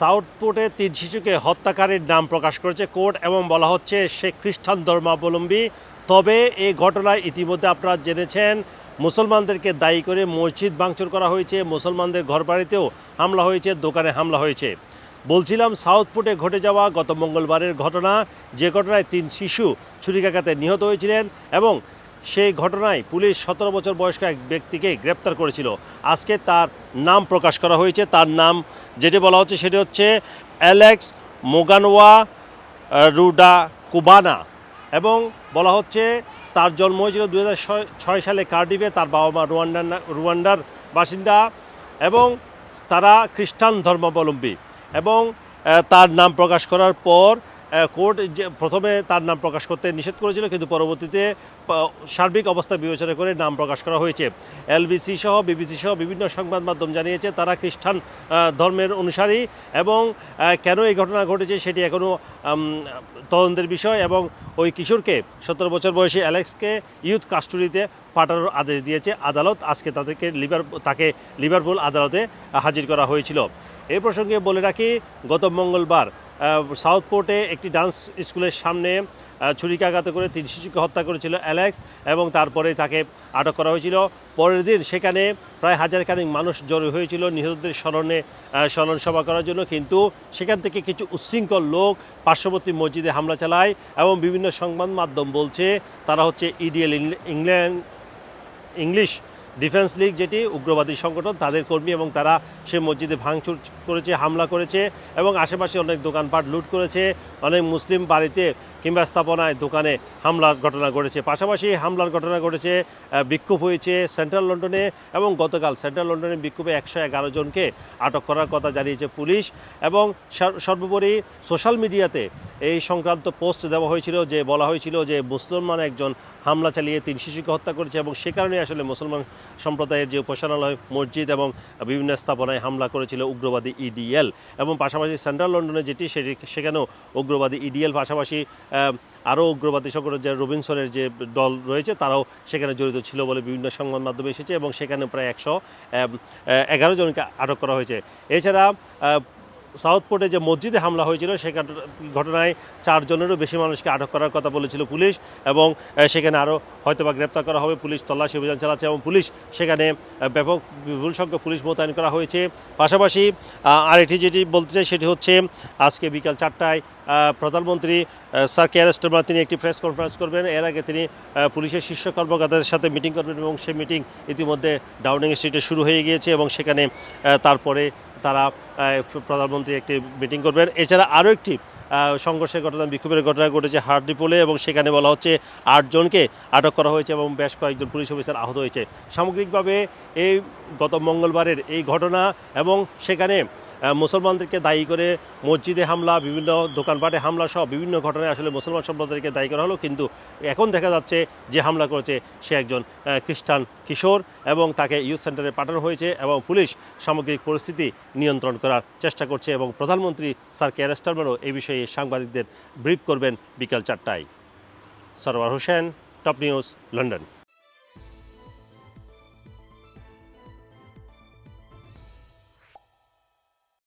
সাউথপোর্টে তিন শিশুকে হত্যাকারীর নাম প্রকাশ করেছে কোর্ট এবং বলা হচ্ছে সে খ্রিস্টান ধর্মাবলম্বী। তবে এই ঘটনায় ইতিমধ্যে আপনারা জেনেছেন, মুসলমানদেরকে দায়ী করে মসজিদ ভাঙচুর করা হয়েছে, মুসলমানদের ঘরবাড়িতেও হামলা হয়েছে, দোকানে হামলা হয়েছে। বলছিলাম, সাউথপোর্টে ঘটে যাওয়া গত মঙ্গলবারের ঘটনা, যে ঘটনায় তিন শিশু ছুরিকাঘাতে নিহত হয়েছিলেন এবং সেই ঘটনায় পুলিশ সতেরো বছর বয়স্ক এক ব্যক্তিকে গ্রেপ্তার করেছিল। আজকে তার নাম প্রকাশ করা হয়েছে। তার নাম যেটি বলা হচ্ছে সেটি হচ্ছে অ্যালেক্স মোগানোয়া রুডা কুবানা এবং বলা হচ্ছে তার জন্ম হয়েছিল দু ছয় সালে কার্ডিফে। তার বাবা মা রুয়ান্ডার রুয়ান্ডার বাসিন্দা এবং তারা খ্রিস্টান ধর্মাবলম্বী এবং তার নাম প্রকাশ করার পর কোর্ট যে প্রথমে তার নাম প্রকাশ করতে নিষেধ করেছিল, কিন্তু পরবর্তীতে সার্বিক অবস্থা বিবেচনা করে নাম প্রকাশ করা হয়েছে। এলবিসি সহ, বিবিসি সহ বিভিন্ন সংবাদ মাধ্যম জানিয়েছে, তারা খ্রিস্টান ধর্মের অনুসারী এবং কেন এই ঘটনা ঘটেছে সেটি এখনও তদন্তের বিষয় এবং ওই কিশোরকে সতেরো বছর বয়সী অ্যালেক্সকে ইউথ কাস্টডিতে পাঠানোর আদেশ দিয়েছে আদালত। আজকে তাদেরকে লিভার তাকে লিভারপুল আদালতে হাজির করা হয়েছিল। এই প্রসঙ্গে বলে রাখি, গত মঙ্গলবার আহ, সাউথপোর্টে একটি ডান্স স্কুলের সামনে ছুরিকাঘাত করে তিন শিশুকে হত্যা করেছিল অ্যালেক্স এবং তারপরে তাকে আটক করা হয়েছিল। পরের দিন সেখানে প্রায় হাজার খানিক মানুষ জড়ো হয়েছিল নিহতদের স্মরণে স্মরণ সভা করার জন্য। কিন্তু সেখান থেকে কিছু উচ্ছৃঙ্খল লোক পার্শ্ববর্তী মসজিদে হামলা চালায় এবং বিভিন্ন সংবাদ মাধ্যম বলছে তারা হচ্ছে EDL England English Defence League, যেটি উগ্রবাদী সংগঠন, তাদের কর্মী এবং তারা সে মসজিদে ভাঙচুর করেছে, হামলা করেছে এবং আশেপাশে অনেক দোকানপাট লুট করেছে, অনেক মুসলিম বাড়িতে কিংবা স্থাপনায় দোকানে হামলার ঘটনা ঘটেছে। পাশাপাশি হামলার ঘটনা ঘটেছে বিক্ষোভ হয়েছে সেন্ট্রাল লন্ডনে এবং গতকাল সেন্ট্রাল লন্ডনে বিক্ষোভে একশো এগারো জনকে আটক করার কথা জানিয়েছে পুলিশ এবং সর্বোপরি সোশ্যাল মিডিয়াতে এই সংক্রান্ত পোস্ট দেওয়া হয়েছিল যে, বলা হয়েছিল যে, মুসলমান একজন হামলা চালিয়ে তিন শিশুকে হত্যা করেছে এবং সে কারণে আসলে মুসলমান সম্প্রদায়ের যে উপাসনালয়, মসজিদ এবং বিভিন্ন স্থাপনায় হামলা করেছিল উগ্রবাদী ইডিএল এবং পাশাপাশি সেন্ট্রাল লন্ডনে যেটি সেটি সেখানেও উগ্রবাদী ইডিএল পাশাপাশি আরও উগ্রবাদী সংগঠন যে রবিনসনের যে দল রয়েছে তারাও সেখানে জড়িত ছিল বলে বিভিন্ন সংবাদ মাধ্যমে এসেছে এবং সেখানে প্রায় একশো এগারো জনকে আটক করা হয়েছে। এছাড়া সাউথপোর্টে যে মসজিদে হামলা হয়েছিল সে ঘটনায় চারজনেরও বেশি মানুষকে আটক করার কথা বলেছিল পুলিশ এবং সেখানে আরও হয়তোবা গ্রেপ্তার করা হবে। পুলিশ তল্লাশি অভিযান চালাচ্ছে এবং পুলিশ সেখানে ব্যাপক বিপুল সংখ্যক পুলিশ মোতায়েন করা হয়েছে। পাশাপাশি আরেকটি যেটি বলতে চাই সেটি হচ্ছে, আজকে বিকাল চারটায় প্রধানমন্ত্রী স্যার কে আর তিনি একটি প্রেস কনফারেন্স করবেন। এর আগে তিনি পুলিশের শীর্ষ কর্মকর্তাদের সাথে মিটিং করবেন এবং সেই মিটিং ইতিমধ্যে ডাউনিং স্ট্রিটে শুরু হয়ে গিয়েছে এবং সেখানে তারপরে তারা প্রধানমন্ত্রী একটি মিটিং করবেন। এছাড়া আরও একটি সংঘর্ষের ঘটনা, বিক্ষোভের ঘটনা ঘটেছে হার্ডিপোলে এবং সেখানে বলা হচ্ছে আটজনকে আটক করা হয়েছে এবং বেশ কয়েকজন পুলিশ অফিসার আহত হয়েছে। সামগ্রিকভাবে এই গত মঙ্গলবারের এই ঘটনা এবং সেখানে মুসলমানদেরকে দায়ী করে মসজিদে হামলা, বিভিন্ন দোকানপাটে হামলা সহ বিভিন্ন ঘটনায় আসলে মুসলমান সম্প্রদায়কে দায়ী করা হলো। কিন্তু এখন দেখা যাচ্ছে যে হামলা করেছে সে একজন খ্রিস্টান কিশোর এবং তাকে ইউথ সেন্টারে পাঠানো হয়েছে এবং পুলিশ সামগ্রিক পরিস্থিতি নিয়ন্ত্রণ করার চেষ্টা করছে এবং প্রধানমন্ত্রী স্যার কে স্টারমারও এই বিষয়ে সাংবাদিকদের ব্রিফ করবেন বিকাল চারটায়। Sarwar Hossain, top news, London.